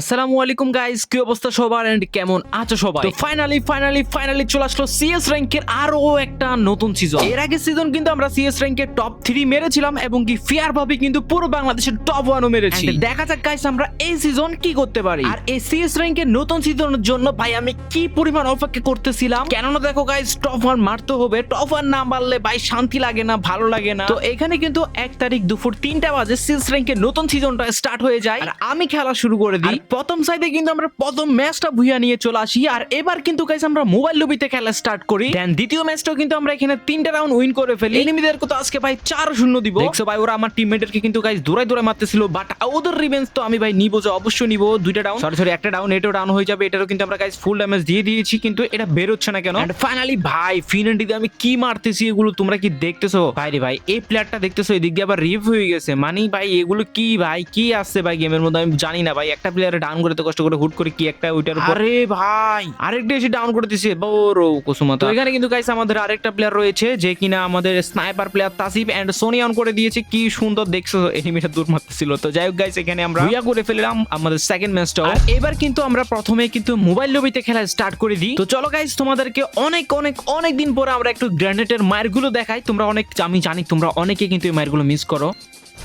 আসসালামু আলাইকুম গাইস কি অবস্থা সবার? এন্ড কেমন আছো সবাই? তো ফাইনালি ফাইনালি ফাইনালি চলে আসলো সিএস র্যাঙ্কের আরও একটা নতুন সিজন এর আগে সিজন কিন্তু আমরা সিএস র্যাঙ্কের টপ থ্রি মেরেছিলাম এবং কি ফেয়ার ভাবে কিন্তু পুরো বাংলাদেশের টপ ওয়ানও মেরেছি। দেখা যাক গাইস আমরা এই সিজন কি করতে পারি। আর এই সিএস র্যাঙ্কের নতুন সিজনের জন্য ভাই আমি কি পরিমাণ অপেক্ষা করতেছিলাম? কেননা দেখো গাইস টপ ওয়ান মারতে হবে। টপ ওয়ান না মারলে ভাই শান্তি লাগে না ভালো লাগে না। তো এখানে কিন্তু এক তারিখ দুপুর তিনটা বাজে সিএস র্যাঙ্কের নতুন সিজনটা স্টার্ট হয়ে যায়। আর আমি খেলা শুরু করে দিই। প্রথম সাইডে কিন্তু আমরা প্রথম ম্যাচটা ভুইয়া নিয়ে চলে আসি। আর এবার কিন্তু গাইস আমরা মোবাইল লবিতে খেলা স্টার্ট করি। দেন দ্বিতীয় ম্যাচটাও কিন্তু আমরা এখানে তিনটা রাউন্ড উইন করে ফেলি। এনিমিদেরকে তো আজকে ভাই চার শূন্য দিব। দেখছ ভাই ওরা আমার টিমমেটদেরকে কিন্তু গাইস দৌড়াই দৌড়াই মারতেছিল। বাট ওদের রিভেঞ্জ তো আমি ভাই নিবো যে অবশ্যই নিবো। দুইটা ডাউন সরি সরি একটা ডাউন এটাও ডাউন হয়ে যাবে। এটারও কিন্তু আমরা গাইস ফুল ড্যামেজ দিয়ে দিয়েছি কিন্তু এটা বেরোচ্ছে না কেন? এন্ড ফাইনালি ভাই ফিনেন্ডিতে আমি কি মারতেছি এগুলো তোমরা কি দেখতেছো? ভাই রে ভাই এই প্লেয়ারটা দেখতেছো? এদিক দিয়ে আবার রিভ হয়ে গেছে। মানে ভাই এগুলো কি ভাই? কি আসছে ভাই গেমের মধ্যে? আমি জানি না ভাই একটা প্লেয়ারে ডাউন করে তো কষ্ট করে হুট করে কি একটা ওইটার উপর আরে ভাই! আরেকটা এসে ডাউন করে দিছে বড় কুসুমা তো। এখানে কিন্তু গাইস আমাদের আরেকটা প্লেয়ার রয়েছে যে কিনা আমাদের sniper player Tasif and Soni on করে দিয়েছে। কি সুন্দর দেখছ এনিমিটা দূর মারতেছিল। তো যাই হোক গাইস এখানে আমরা ভুইয়া করে ফেললাম আমাদের সেকেন্ড ম্যাচটা এবার কিন্তু আমরা প্রথমে কিন্তু মোবাইল লবিতে খেলা স্টার্ট করে দিই। তো চলো গাইস তোমাদেরকে অনেক অনেক অনেক দিন পরে আমরা একটু গ্রেনেডের মায়েরগুলো দেখাই। তোমরা অনেক আমি জানি তোমরা অনেকে কিন্তু এই মায়েরগুলো মিস করো।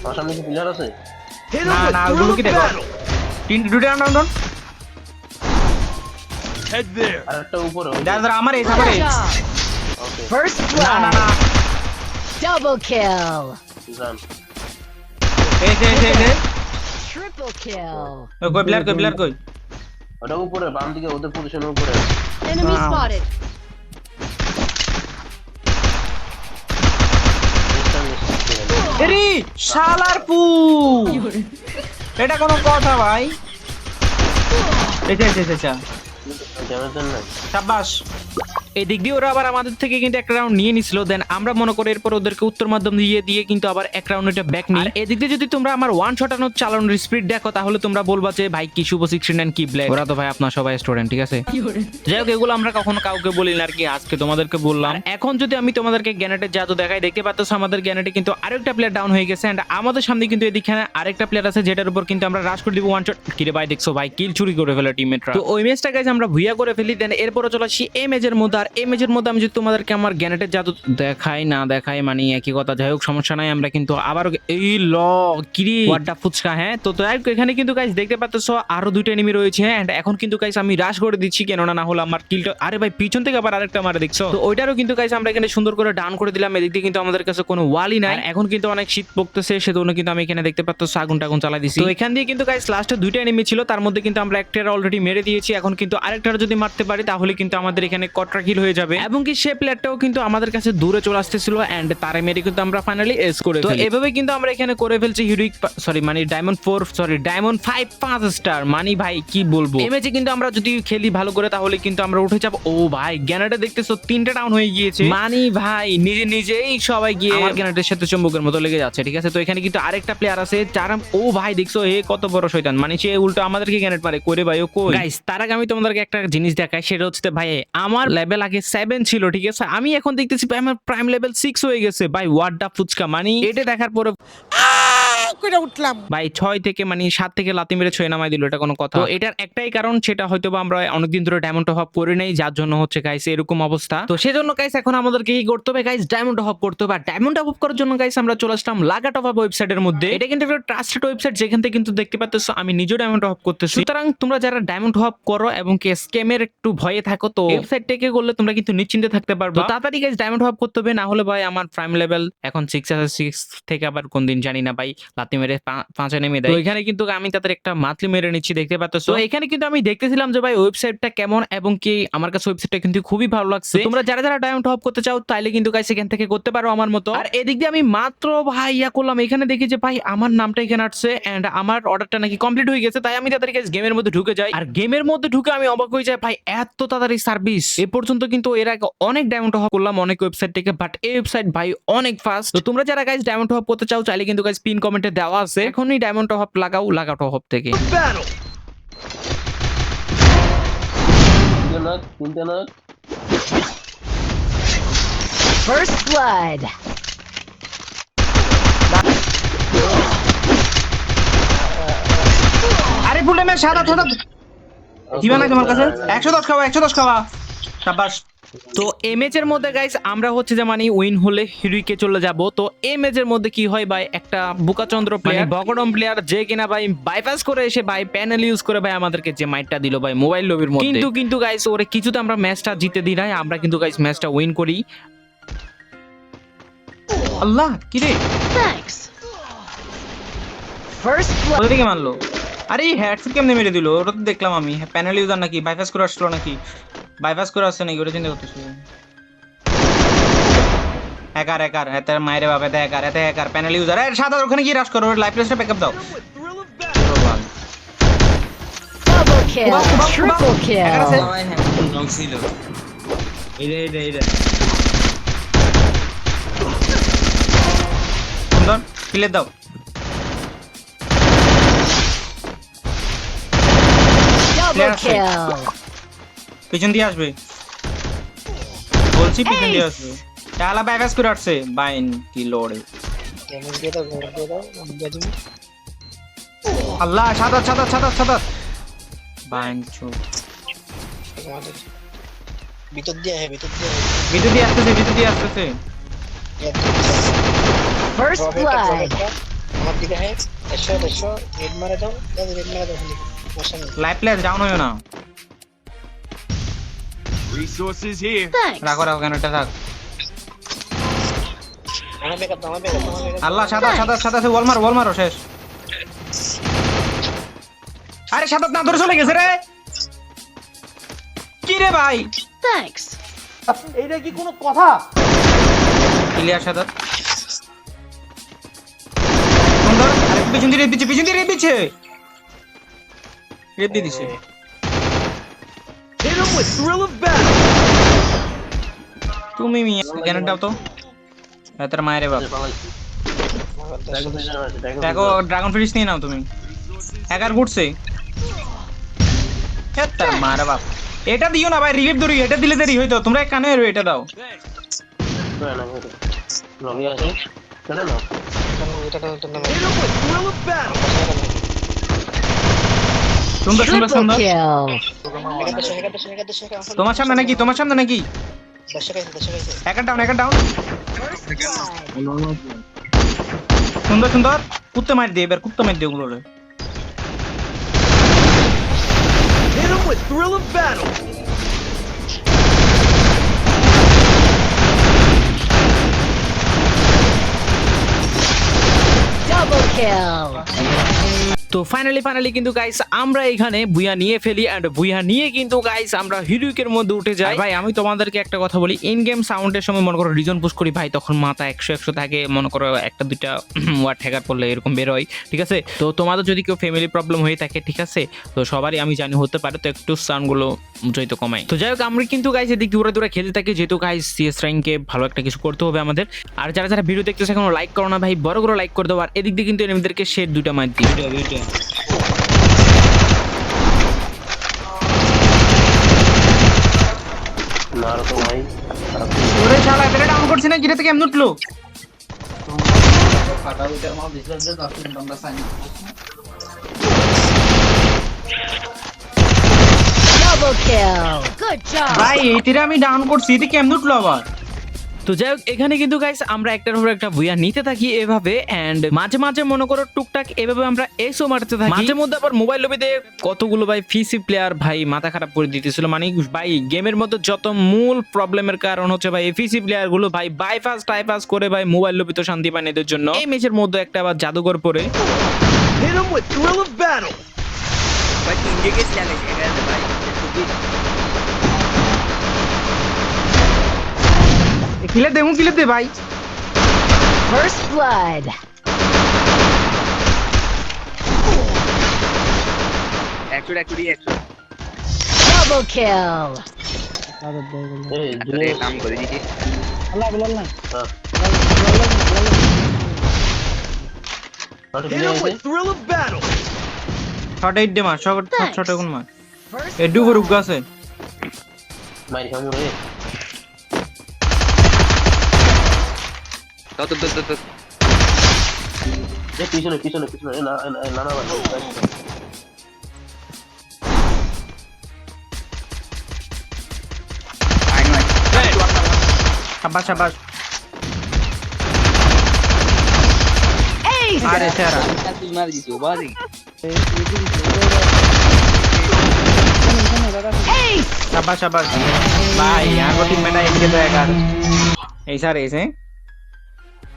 আমার সামনে কি পিলার আছে? না না ওগুলো কি দেখো। তিন দুটো ডাউন ডাউন আর একটা উপরে দাদা দাদা আমার এই আমার ওকে First না না না। Double kill. জান এই যে, এই যে Triple kill. কই প্লেয়ার কই প্লেয়ার কই? ওটা উপরে বাম দিকে ওদের পজিশনের উপরে। Enemy spotted. এরি শালার পু। এটা কোনো কথা ভাই। ড্যামেজ দেন না। সাব্বাস। এই দিক দিয়ে ওরা আবার আমাদের থেকে কিন্তু একটা রাউন্ড নিয়ে নিছিল দেন আমরা মনে করি এরপর ওদেরকে উত্তর মাধ্যম দিয়ে দিয়ে কিন্তু আবার এক রাউন্ড এটা ব্যাক নিই। এদিক দিয়ে যদি তোমরা আমার ওয়ান শটানোর চালানোর স্পিড দেখো তাহলে তোমরা বলবা যে ভাই কি শুভ সিক্সটি নাইন কি ব্ল্যাক ওরা তো ভাই আপনার সবাই স্টুডেন্ট ঠিক আছে? যাই হোক এগুলো আমরা কখনো কাউকে বলি না আর কি আজকে তোমাদেরকে বললাম। আর এখন যদি আমি তোমাদেরকে গ্যানেটের জাদু দেখাই দেখতে পাচ্ছ আমাদের গ্যানেটে কিন্তু আরেকটা প্লেয়ার ডাউন হয়ে গেছে এন্ড আমাদের সামনে কিন্তু এদিকে আরেকটা প্লেয়ার আছে যেটার উপর কিন্তু আমরা রাশ করে দিব ওয়ান শট কিরে ভাই দেখছ ভাই কিল চুরি করে ফেলে টিমমেটরা তো ওই ম্যাচটা গাইজ আমরা ভুইয়া করে ফেলি দেন এরপরে চলে আসি এই ম্যাচের মধ্যে আর এই ম্যাচের মধ্যে আমি যদি তোমাদেরকে আমার গ্যানেটের জাদু দেখাই না দেখাই মানে একই কথা যাই হোক সমস্যা নাই আমরা কিন্তু আবার এই ল কিরি? ওয়াড্ডা ফুচকা হ্যাঁ? তো যাই এখানে কিন্তু গাইজ দেখতে পাচ্ছ আরও দুটো এনিমি রয়েছে এন্ড এখন কিন্তু গাইজ আমি রাশ করে দিচ্ছি কেননা না হলে আমার কিলটা আরে ভাই পিছন থেকে আবার আরেকটা মারে দেখছ? তো ওইটারও কিন্তু গাইজ আমরা এখানে সুন্দর করে ডাউন করে দিলাম এদিক দিয়ে কিন্তু আমাদের কাছে কোনো ওয়ালই নাই। এখন কিন্তু অনেক শীত পড়তেছে সেজন্য কিন্তু আমি এখানে দেখতে পাচ্ছ আগুন টাগুন চালা দিছি। তো এখান দিয়ে কিন্তু গাইজ লাস্টে দুইটা এনিমি ছিল তার মধ্যে কিন্তু আমরা একটা অলরেডি মেরে দিয়েছি এখন কিন্তু আরেকটার যদি মারতে পারি তাহলে কিন্তু আমাদের এখানে কটরা কিল হয়ে যাবে। এবং কি সে প্লেয়ারটাও কিন্তু আমাদের কাছে দূরে চলে আসতেছিল এন্ড তারে মেরে কিন্তু আমরা ফাইনালি এস করে তো এভাবে কিন্তু আমরা এখানে করে ফেলছি হিরোইক সরি মানে diamond four sorry diamond five পাঁচ স্টার মানি ভাই কি বলব? এই ম্যাচে কিন্তু আমরা যদি খেলি ভালো করে তাহলে কিন্তু আমরা উঠে যাব। ও ভাই গ্যানাটা দেখতেছো তিনটা ডাউন হয়ে গিয়েছে। মানি ভাই নিজে নিজেই সবাই গিয়ে আমার গ্যানাটের সাথে চুম্বকের মতো লেগে যাচ্ছে ঠিক আছে? তো এখানে কিন্তু আরেকটা প্লেয়ার আছে যারা ও ভাই দেখছ এ কত বড় শয়তান। মানে সে উল্টো আমাদেরকে গ্যানেট মারে। করে ভাই ও কই? গাইস তার আগে আমি তোমাদেরকে একটা জিনিস দেখাই সেটা হচ্ছে ভাই আমার লেভেল আগে সেভেন ছিল, ঠিক আছে? আমি এখন দেখতেছি আমার প্রাইম লেভেল সিক্স হয়ে গেছে। ভাই ওয়ার্ডা ফুচকা মানে? এটা দেখার পরে করে উঠলাম। ভাই, ছয় থেকে মানে সাত থেকে লাতি মেরে ছয় নামাই দিল, এটা কোনো কথা। তো এটার একটাই কারণ, সেটা হয়তো বা আমরা অনেকদিন ধরে ডায়মন্ড হপ করে নেই, যার জন্য হচ্ছে গাইস এরকম অবস্থা। তো সেজন্য গাইস এখন আমাদেরকে কি করতে হবে? গাইস ডায়মন্ড হপ করতে হবে। ডায়মন্ড হপ করার জন্য গাইস আমরা চলে আসলাম লাগা টপ আপ ওয়েবসাইটের মধ্যে। এটা কিন্তু একটা ট্রাস্টেড ওয়েবসাইট যেখান থেকে কিন্তু দেখতে পাচ্ছ আমি নিজেও ডায়মন্ড হপ করতেছি। সুতরাং তোমরা যারা ডায়মন্ড হপ করো এবং কি স্ক্যামের একটু ভয়ে থাকো, তো ওয়েবসাইট থেকে করলে তোমরা কিন্তু নিশ্চিন্তে থাকতে পারবে। তাড়াতাড়ি গাইস ডায়মন্ড হপ করতে হবে, না হলে ভাই আমার প্রাইম লেভেল এখন সিক্স আছে সিক্স থেকে আবার কোন দিন জানি না ভাই। লাতি মেরে পাঁচে নেমে দেয়। এখানে কিন্তু আমি তাদের একটা মাতলি মেরে নিচ্ছি দেখতে পাচ্ছ? তো এখানে কিন্তু আমি দেখতেছিলাম যে ভাই ওয়েবসাইটটা কেমন এবং কি আমার কাছে ওয়েবসাইটটা কিন্তু খুবই ভালো লাগছে। তোমরা যারা যারা ডায়মন্ড হপ করতে চাও তাইলে কিন্তু গাইস এখান থেকে করতে পারো আমার মতো। আর এদিক দিয়ে আমি মাত্র ভাই ইয়া করলাম এখানে দেখি যে ভাই আমার নামটা এখানে আসছে এন্ড আমার অর্ডারটা নাকি কমপ্লিট হয়ে গেছে তাই আমি তাদের কাছে গেমের মধ্যে ঢুকে যাই। আর গেমের মধ্যে ঢুকে আমি অবাক হয়ে যাই ভাই এত তাড়াতাড়ি সার্ভিস এ পর্যন্ত কিন্তু এর আগে অনেক ডায়মন্ড হপ করলাম অনেক ওয়েবসাইট থেকে বাট এই ওয়েবসাইট ভাই অনেক ফাস্ট তো তোমরা যারা গাইস ডায়মন্ড হপ করতে চাও চাইলে কিন্তু গাইস পিন কমেন্টে দেওয়া আছে এখনই ডায়মন্ড হপ লাগাও লাগাটো হপ থেকে। First blood. আরে ফুল ড্যামেজ সাদা সাদা দিবা নাই তোমার কাছে? একশো দশ খাওয়া একশো দশ খাওয়া সাবাস তো এই ম্যাচের মধ্যে গাইস আমরা হচ্ছে যে মানে উইন হলে হিরুইকে চলে যাব। তো এই ম্যাচের মধ্যে কি হয় ভাই? একটা বুকাচন্দ্র প্লেয়ার বগডম প্লেয়ার যে কিনা ভাই বাইপাস করে এসে ভাই প্যানেল ইউজ করে ভাই আমাদেরকে যে মাইটটা দিল ভাই মোবাইল লবির মধ্যে। কিন্তু কিন্তু গাইস ওরে কিছুতে আমরা ম্যাচটা জিতে দিই নাই। আমরা কিন্তু গাইস ম্যাচটা উইন করি। আল্লাহ কি রে. First blood. কোথা থেকে মারলো। আরে এই কেমনে মেরে দিল? ওটা তো দেখলাম আমি। প্যানেল ইউজার নাকি? বাইপাস করে আসলো নাকি? বাইপাস করে আসছে নাকি? ওটা চিন্তা করতেছি হ্যাকার হ্যাকার এতে মায়েরে বাবা এতে হ্যাকার এতে হ্যাকার প্যানেল ইউজার আরে সাদা ওখানে গিয়ে রাশ করো লাইফ প্লেসটা ব্যাকআপ দাও। সুন্দর কিলে দাও। Double Clear kill. পিছন দিয়ে আসবে। বলছি পিছন দিয়ে আসবে। তাহলে বাইপাস করে আসছে বাইন কি লড়ে। আল্লাহ সাদা সাদা সাদা সাদা বাইন চুপ ভিতর দিয়ে আহে ভিতর দিয়ে ভিতর দিয়ে আসতেছে ভিতর দিয়ে আসতেছে। Blood. একটা আমার দিকে আহে এসো এসো রেড মারে দাও। রেড মারে দাও। লাইফ প্লেস ডাউন হইও না। Thanks. রাখো রাখো কেন? এটা থাক। আল্লাহ সাদা সাদা সাদা সে ওয়াল মারো শেষ। আরে সাদা না ধরে চলে গেছে রে। কি রে ভাই? Thanks. ক্লিয়ার সাদা। সুন্দর আরে পিছন দিয়ে দিচ্ছে পিছন দিয়ে রেপ দিচ্ছে রেপ দিয়ে দিছে। তুমি মিয়া জ্ঞানের দাও তো? হ্যাঁ, তার মায়ের বাপ। দেখো ড্রাগন ফিশ নিয়ে নাও তুমি। হ্যাকার ঘুরছে। হ্যাঁ, তার মায়ের বাপ। এটা দিও না ভাই রিলিফ ধরি এটা দিলে দেরি হইতো। তোমরা এক কানে এটা দাও। কেন না এটা দাও তোমার সামনে নাকি তোমার সামনে নাকি? দেশে গাইছে দেশে গাইছে hacker down hacker down First blood. সুন্দর সুন্দর কুত্তে মার দিয়ে এবার কুত্তে মার দিয়ে ওগুলো Double kill. তো ফাইনালি ফাইনালি কিন্তু গাইস আমরা এখানে বুয়া নিয়ে ফেলি এন্ড বুয়া নিয়ে কিন্তু গাইস আমরা হিরুইকের মধ্যে উঠে যাই। ভাই, আমি তোমাদেরকে একটা কথা বলি ইন গেম সাউন্ডের সময় মনে করো রিজন পুশ করি, ভাই, তখন মাথা একশো একশো থাকে, মনে করো একটা দুইটা ওয়ার্ড হ্যাকার করলে এরকম বের হয়, ঠিক আছে? তো তোমাদের যদি কেউ ফ্যামিলি প্রবলেম হয়ে থাকে, ঠিক আছে? তো সবারই আমি জানি হতে পারে, তো একটু সাউন্ডগুলো যেহেতু কমাই। তো যাই হোক, আমরা কিন্তু গাইস এদিক দূরে দূরে খেলতে থাকি, যেহেতু গাইস সিএস র্যাঙ্কে ভালো একটা কিছু করতে হবে আমাদের। আর যারা যারা ভিডিও দেখতেছে এখনও লাইক করো না ভাই, বড় করে লাইক করে দেবো আর এদিক দিয়ে কিন্তু এনিমিদেরকে শেড দুইটা মার দিই মারো তো ভাই ওরে শালা এটা ডাউন করছি না গিরে থেকে এমন উঠল Double kill. Good job. ভাই এইটিরে আমি ডাউন করছি কেমন উঠল আবার তো যাই হোক এখানে কিন্তু গাইস আমরা একটার উপর একটা বুয়া নিতে থাকি এভাবে এন্ড মাঝে মাঝে মনে করো টুকটাক এভাবে আমরা এসও মারতে থাকি। মাঝে মধ্যে আবার মোবাইল লবিতে কতগুলো ভাই ফিসি প্লেয়ার ভাই মাথা খারাপ করে দিতেছিল। মানে ভাই গেমের মধ্যে যত মূল প্রবলেমের কারণ হচ্ছে ভাই এফিসি প্লেয়ারগুলো ভাই বাইপাস টাইপাস করে ভাই মোবাইল লবিতে শান্তি পায় না এদের জন্য। এই ম্যাচের মধ্যে একটা আবার জাদুঘর পরে কিলে দে কিলে দে ভাই। First blood. Double kill. এই দুই নাম করে দিছি শর্ট এইট দে মার শর্ট Thanks. এখন মার। এ ডুবো রুক আছে। খামু রে No, tut, tut, tut. En el piso, en el piso, en el piso, en la, en la, en la. Ay, no hay. Chambal, chambal. ¡Ey! Pare, Sara. ¡Ey! Chambal, chambal. Vaya, algo sin pena hay que tragar. Esa es.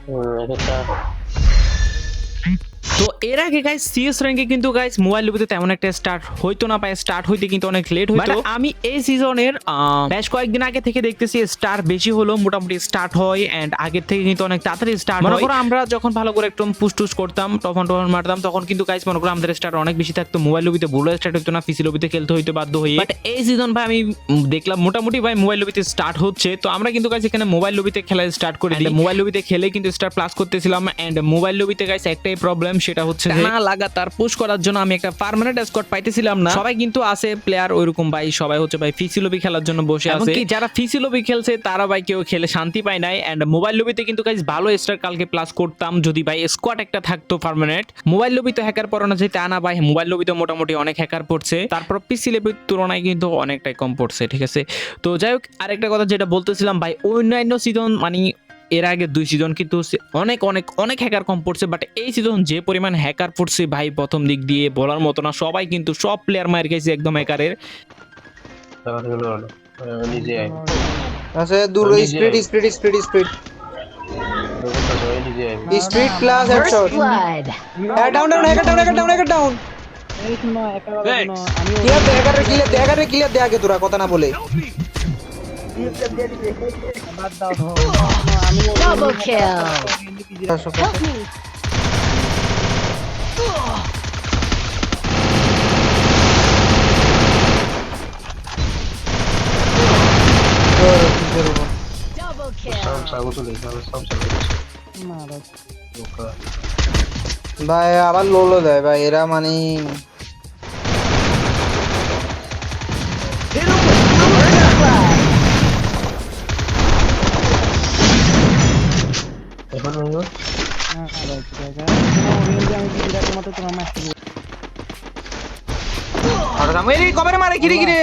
হুম, এক একটা তো এর আগে guys CS র্যাঙ্কে কিন্তু guys mobile লবিতে তেমন একটা স্টার্ট হইতো না পায় স্টার্ট হইতে কিন্তু অনেক লেট হইতো। আমি এই সিজনের বেশ কয়েকদিন আগে থেকে দেখতেছি স্টার বেশি হলো মোটামুটি স্টার্ট হয় এন্ড আগের থেকে কিন্তু অনেক তাড়াতাড়ি স্টার্ট মনে করো আমরা যখন ভালো করে একদম পুশ টুস করতাম তখন তখন মারতাম তখন কিন্তু গাইস মনে করো আমাদের স্টার্ট অনেক বেশি থাকতো। মোবাইল লবিতে বড় স্টার্ট হইতো না পিসি লবিতে খেলতে হইতো বাধ্য হয়ে। বাট এই সিজন ভাই আমি দেখলাম মোটামুটি ভাই মোবাইল লবিতে স্টার্ট হচ্ছে। তো আমরা কিন্তু গাইস এখানে মোবাইল লবিতে খেলা স্টার্ট করে দিই। মোবাইল লবিতে খেলে কিন্তু স্টার প্লাস করতেছিলাম। এন্ড মোবাইল লবিতে গাইস একটাই প্রবলেম সেটা হচ্ছে না লাগাতার পুশ করার জন্য আমি একটা পার্মানেন্ট স্কোয়াড পাইতেছিলাম না। সবাই কিন্তু আছে প্লেয়ার ওইরকম ভাই সবাই হচ্ছে ভাই ফিসি লবি খেলার জন্য বসে আছে। কি যারা ফিসি লবি খেলছে তারা ভাই কেউ খেলে শান্তি পায় নাই। এন্ড মোবাইল লবিতে কিন্তু গাইস ভালো স্টার কালকে প্লাস করতাম যদি ভাই স্কোয়াড একটা থাকতো পার্মানেন্ট মোবাইল লবি তো হ্যাকার পড়ানো যায় তা না ভাই মোবাইল লবিতে মোটামুটি অনেক হ্যাকার পড়ছে। তারপর পিসি লবির তুলনায় কিন্তু অনেকটাই কম পড়ছে ঠিক আছে? তো যাই হোক আরেকটা কথা যেটা বলতেছিলাম ভাই অন্যান্য সিজন মানে এর আগে দুই সিজন কিন্তু অনেক অনেক অনেক হ্যাকার কম পড়ছে বাট এই সিজন যে পরিমাণ হ্যাকার পড়ছে ভাই প্রথম দিক দিয়ে বলার মতো না। সবাই কিন্তু সব প্লেয়ার মার গেছে একদম হ্যাকারের আচ্ছা দূর speed speed speed speed speed plus headshot. Down down down down down দে আগে তোরা কথা না বলে। Double kill. Help me. Double kill. ভাই আবার লোলো দেয় ভাই এরা মানে আর এই মারে!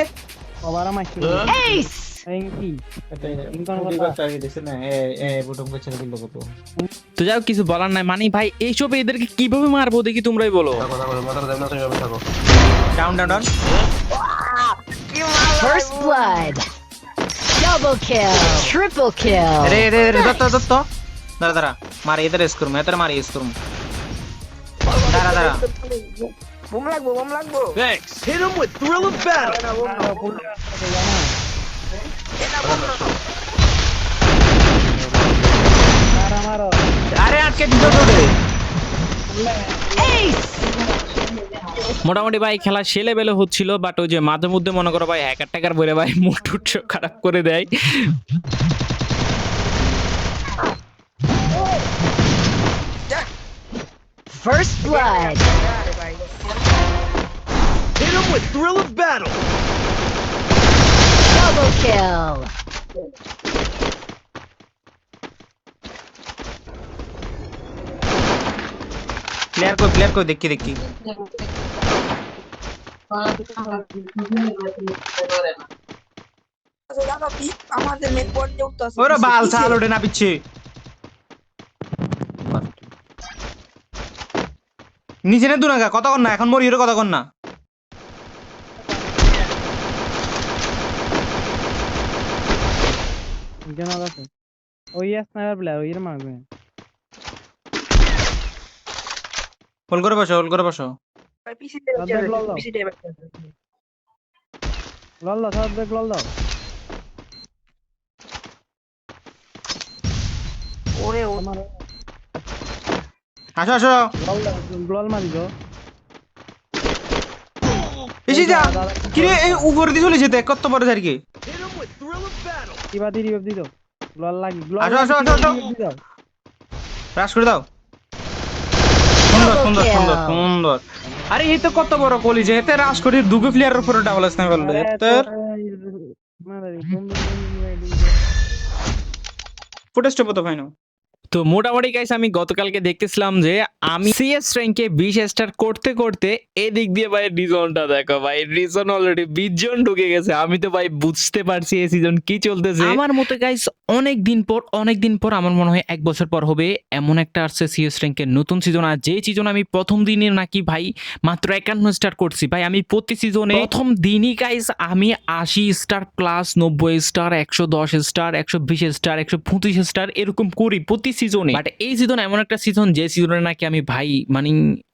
তো যাই হোক কিছু বলার নাই। মানে ভাই এইসব এদেরকে কীভাবে মারবো দেখি তোমরাই বলো। Down down down. রে রে রে দত্ত দত্ত। দাঁড়া দাঁড়া। মারে এদের এস করুম এদের মারে এস করুম দাঁড়া দাঁড়া। আরে আটকে দিত তো রে। মোটামুটি ভাই খেলা সে লেভেলে হচ্ছিল বাট ওই যে মাঝে মধ্যে মনে করো ভাই হ্যাকার টাকার বলে ভাই মুড খারাপ করে দেয়। First blood. Double kill. Player কই প্লেয়ার কই দেখি দেখি আমাদের মেন পয়েন্টে উঠতে আছে ওরে বাল চাল ওঠে না পিচ্ছে নিচে নে দুনাগা কথা কর না এখন মরি কথা কর না। হোল করে বসো হোল করে বসো। পিসি পিসি ডেবে ওরে ও আসো আসো। এসে যা। কিরে এই উপরে দিয়ে চলে যেতে কত বড় আর কি আসো আসো আসো আসো। রাশ করে দাও। সুন্দর সুন্দর সুন্দর সুন্দর। আরে এই তো কত বড় কলিজে এতে রাশ করে দুটো প্লেয়ারের উপরে ডাবল স্নাইপার বলবে তোর ফুটেজটা কত ফাইনো তো মোটামুটি গাইস আমি গতকালকে দেখতেছিলাম যে আমি সিএস র্যাঙ্কে বিশ স্টার করতে করতে এদিক দিয়ে ভাই রিজনটা দেখো ভাই রিজন অলরেডি বিশ জন ঢুকে গেছে। আমি তো ভাই বুঝতে পারছি এই সিজন কি চলতেছে। আমার মতে গাইস অনেক দিন পর, অনেক দিন পর আমার মনে হয় এক বছর পর হবে, এমন একটা আসছে সিএস র্যাঙ্কের নতুন সিজন আর যে সিজন আমি প্রথম দিনে নাকি ভাই মাত্র একান্ন স্টার করছি, ভাই আমি প্রতি সিজনে প্রথম দিনই গাইস আমি আশি স্টার প্লাস নব্বই স্টার একশো দশ স্টার একশো বিশ স্টার একশো পঁচিশ স্টার এরকম করি। প্রতি সিজনে বাট এই সিজন এমন একটা সিজন যে সিজনে নাকি আমি ভাই মানে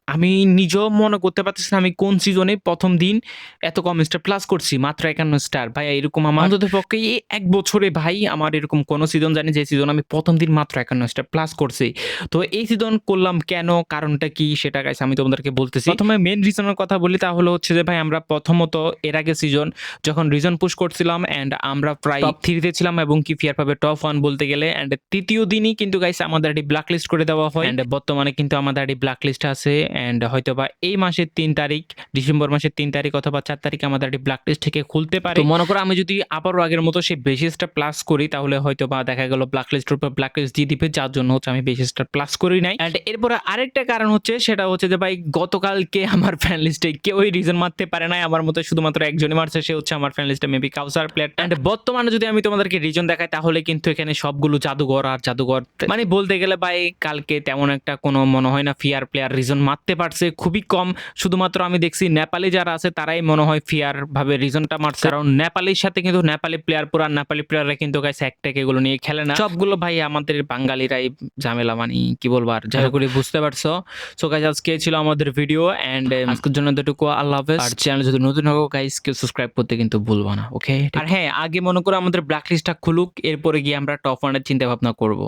আমি নিজেও মনে করতে পারতেছি না আমি কোন সিজনে প্রথম দিন এত কম স্টার প্লাস করছি মাত্র একান্ন স্টার ভাই এরকম আমার অন্তত পক্ষে এক বছরে ভাই আমার এরকম কোনো সিজন জানি যে সিজন আমি প্রথম দিন মাত্র একান্ন স্টার প্লাস করছি। তো এই সিজন করলাম কেন কারণটা কি সেটা গাইস আমি তোমাদেরকে বলতেছি। প্রথমে মেন রিজনের কথা বলি তাহলে হচ্ছে যে ভাই আমরা প্রথমত এর আগে সিজন যখন রিজন পুশ করছিলাম অ্যান্ড আমরা প্রায় থ্রিতে ছিলাম এবং কি ফিয়ার পাবে টপ ওয়ান বলতে গেলে অ্যান্ড তৃতীয় দিনই কিন্তু গাইস আমাদের একটি ব্ল্যাক লিস্ট করে দেওয়া হয়। অ্যান্ড বর্তমানে কিন্তু আমাদের একটি ব্ল্যাক লিস্ট আছে এন্ড হয়তো বা এই মাসের তিন তারিখ ডিসেম্বর মাসের তিন তারিখ অথবা চার তারিখে আমাদের একটি ব্ল্যাক লিস্ট থেকে খুলতে পারে। মনে করো আমি যদি আবারও আগের মতো সেই বেসিসটা প্লাস করি তাহলে হয়তো বা দেখা গেল ব্ল্যাক লিস্টের উপর ব্ল্যাক লিস্ট দিয়ে দিবে যার জন্য হচ্ছে আমি বেসিসটা প্লাস করি নাই। অ্যান্ড এরপরে আরেকটা কারণ হচ্ছে সেটা হচ্ছে যে ভাই গতকালকে আমার ফ্যান লিস্টে কেউই রিজন মারতে পারে নাই। আমার মতো শুধুমাত্র একজনই মারছে সে হচ্ছে আমার ফ্যান লিস্টে মেবি কাউসার প্লেয়ার অ্যান্ড বর্তমানে যদি আমি তোমাদেরকে রিজন দেখাই তাহলে কিন্তু এখানে সবগুলো জাদুঘর আর জাদুঘর মানে বলতে গেলে ভাই কালকে তেমন একটা কোনো মনে হয় না ফিয়ার প্লেয়ার রিজন মারতে পারছে খুবই কম। শুধুমাত্র আমি দেখছি নেপালি যারা আছে তারাই মনে হয় ফিয়ার ভাবে রিজনটা মারছে। কারণ নেপালির সাথে কিন্তু নেপালি প্লেয়ার পুরা নেপালি প্লেয়াররা কিন্তু গাইস একটাকে এগুলো নিয়ে খেলে না। সবগুলো ভাই আমাদের বাঙালিরাই ঝামেলা মানে কি বলব আর? যাই হোক বুঝতে পারছ। সো গাইস আজকে ছিল আমাদের ভিডিও এন্ড আজকের জন্য এতটুকু আল্লাহ হাফেজ। আর চ্যানেল যদি নতুন হোক গাইস কেউ সাবস্ক্রাইব করতে কিন্তু ভুলবো না ওকে আর হ্যাঁ আগে মনে করো আমাদের ব্ল্যাক লিস্টটা খুলুক এরপরে গিয়ে আমরা টপ ওয়ানের চিন্তা ভাবনা করব।